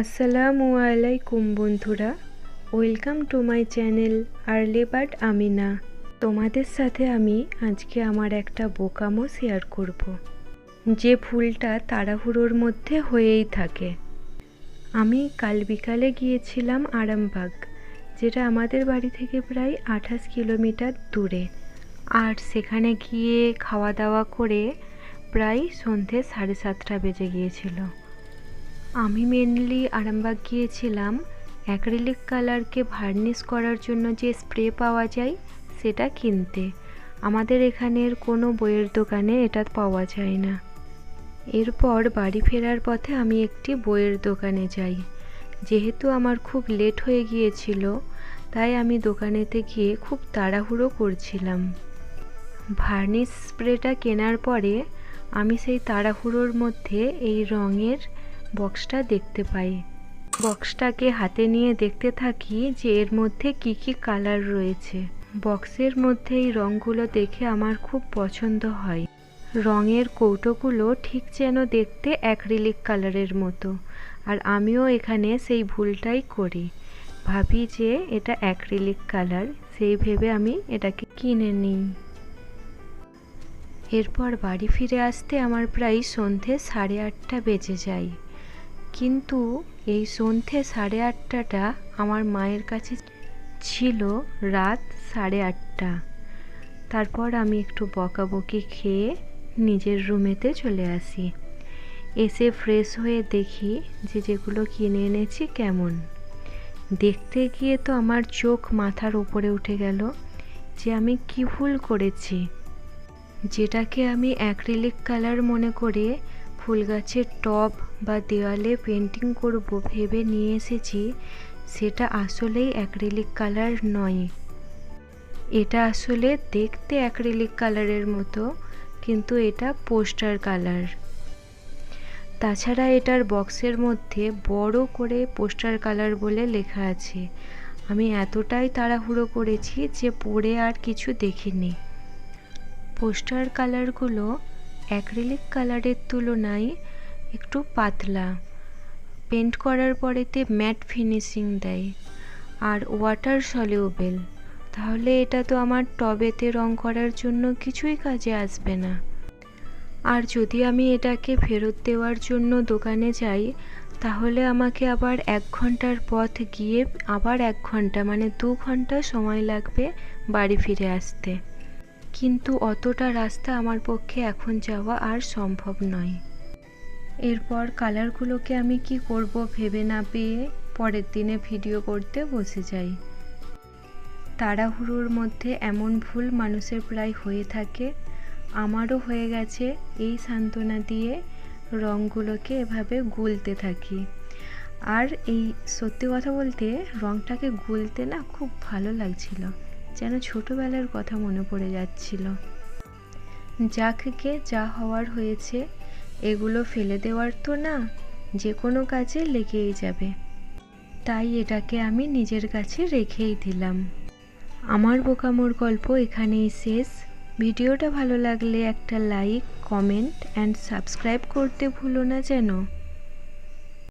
আসসালামু আলাইকুম বন্ধুরা, welcome to my channel early bird Amina. তোমাদের সাথে আমি আজকে আমার একটা বোকামো শেয়ার করব। যে ভুলটা তাড়াহুড়োর মধ্যে হয়েই থাকে। আমি কাল বিকালে গিয়েছিলাম আরামবাগ, যেটা আমাদের বাড়ি থেকে প্রায় আঠাশ কিলোমিটার দূরে। আর সেখানে গিয়ে খাওয়া দাওয়া করে প্রায় সন্ধে সাড়ে সাতটা বেজে গিয়েছিল। আমি মেনলি আরামবাগ গিয়েছিলাম। অ্যাক্রিলিক কালারকে ভার্নিশ করার জন্য যে স্প্রে পাওয়া যায়, সেটা কিনতে। আমাদের এখানের কোনো বইয়ের দোকানে এটা পাওয়া যায় না। এরপর বাড়ি ফেরার পথে আমি একটি বইয়ের দোকানে যাই। যেহেতু আমার খুব লেট হয়ে গিয়েছিল, তাই আমি দোকানেতে গিয়ে খুব তাড়াহুড়ো করছিলাম। ভার্নিশ স্প্রেটা কেনার পরে আমি সেই তাড়াহুড়োর মধ্যে এই রঙের বক্সটা দেখতে পাই। বক্সটাকে হাতে নিয়ে দেখতে থাকি যে এর মধ্যে কি কি কালার রয়েছে। বক্সের মধ্যে এই রঙগুলো দেখে আমার খুব পছন্দ হয়। রঙের কৌটোগুলো ঠিক যেন দেখতে অ্যাক্রিলিক কালারের মতো। আর আমিও এখানে সেই ভুলটাই করি। ভাবি যে এটা অ্যাক্রিলিক কালার, সেই ভেবে আমি এটাকে কিনে নিই। এরপর বাড়ি ফিরে আসতে আমার প্রায় সন্ধে সাড়ে আটটা বেজে যায়। কিন্তু এই সন্ধে সাড়ে আটটাটা আমার মায়ের কাছে ছিল রাত সাড়ে আটটা। তারপর আমি একটু বকাবকি খেয়ে নিজের রুমেতে চলে আসি। এসে ফ্রেশ হয়ে দেখি যে যেগুলো কিনে এনেছি কেমন। দেখতে গিয়ে তো আমার চোখ মাথার উপরে উঠে গেল যে আমি কি ভুল করেছি। যেটাকে আমি অ্যাক্রিলিক কালার মনে করে ফুল গাছের টব বা দেওয়ালে পেন্টিং করব ভেবে নিয়ে এসেছি, সেটা আসলেই অ্যাক্রিলিক কালার নয়। এটা আসলে দেখতে অ্যাক্রিলিক কালারের মতো, কিন্তু এটা পোস্টার কালার। তাছাড়া এটার বক্সের মধ্যে বড় করে পোস্টার কালার বলে লেখা আছে। আমি এতটাই তাড়াহুড়ো করেছি যে পড়ে আর কিছু দেখিনি। পোস্টার কালারগুলো অ্যাক্রিলিক কালারের তুলনায় একটু পাতলা। পেন্ট করার পরেতে ম্যাট ফিনিশিং দেয়। আর ওয়াটার সলিউবেল তাহলে এটা তো আমার টবেতে রং করার জন্য কিছুই কাজে আসবে না। আর যদি আমি এটাকে ফেরত দেওয়ার জন্য দোকানে যাই, তাহলে আমাকে আবার এক ঘণ্টার পথ গিয়ে আবার এক ঘণ্টা মানে দু ঘণ্টা সময় লাগবে বাড়ি ফিরে আসতে। কিন্তু অতটা রাস্তা আমার পক্ষে এখন যাওয়া আর সম্ভব নয়। এরপর কালারগুলোকে আমি কি করব ভেবে না পেয়ে পরের দিনে ভিডিও করতে বসে যাই। তাড়াহুড়োর মধ্যে এমন ভুল মানুষের প্রায় হয়ে থাকে। আমারও হয়ে গেছে এই সান্ত্বনা দিয়ে রঙগুলোকে এভাবে গুলতে থাকি। আর এই সত্যি কথা বলতে রঙটাকে গুলতে না খুব ভালো লাগছিল, যেন ছোটোবেলার কথা মনে পড়ে যাচ্ছিল। যাকে যা হওয়ার হয়েছে এগুলো ফেলে দেওয়ার তো না, যে কোনো কাজে লেগেই যাবে। তাই এটাকে আমি নিজের কাছে রেখেই দিলাম। আমার বোকামোর গল্প এখানেই শেষ। ভিডিওটা ভালো লাগলে একটা লাইক, কমেন্ট অ্যান্ড সাবস্ক্রাইব করতে ভুলো না যেন।